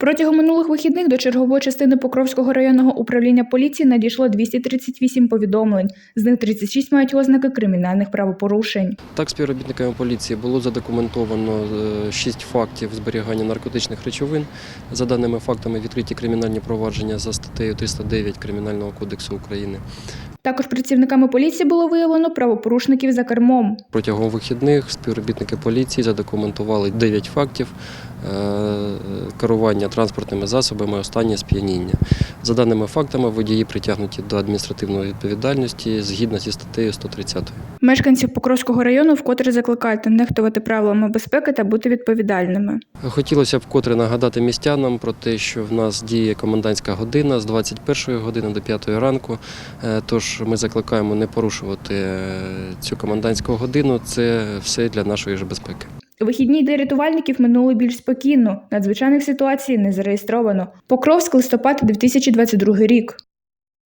Протягом минулих вихідних до чергової частини Покровського районного управління поліції надійшло 238 повідомлень. З них 36 мають ознаки кримінальних правопорушень. Так, співробітниками поліції було задокументовано е, шість фактів зберігання наркотичних речовин. За даними фактами, відкриті кримінальні провадження за статтею 309 Кримінального кодексу України. Також працівниками поліції було виявлено правопорушників за кермом. Протягом вихідних співробітники поліції задокументували 9 фактів е, керування транспортними засобами останнє сп'яніння. За даними фактами, водії притягнуті до адміністративної відповідальності згідно зі статтею 130. Мешканців Покровського району вкотре закликають нехтувати правилами безпеки та бути відповідальними. Хотілося б вкотре нагадати містянам про те, що в нас діє комендантська година з 21 години до 5 ранку. Е, Тож ми закликаємо не порушувати е, цю комендантську годину. Це все для нашої ж безпеки. Вихідні для рятувальників минули більш спокійно. Надзвичайних ситуацій не зареєстровано. Покровськ листопад 2022 рік.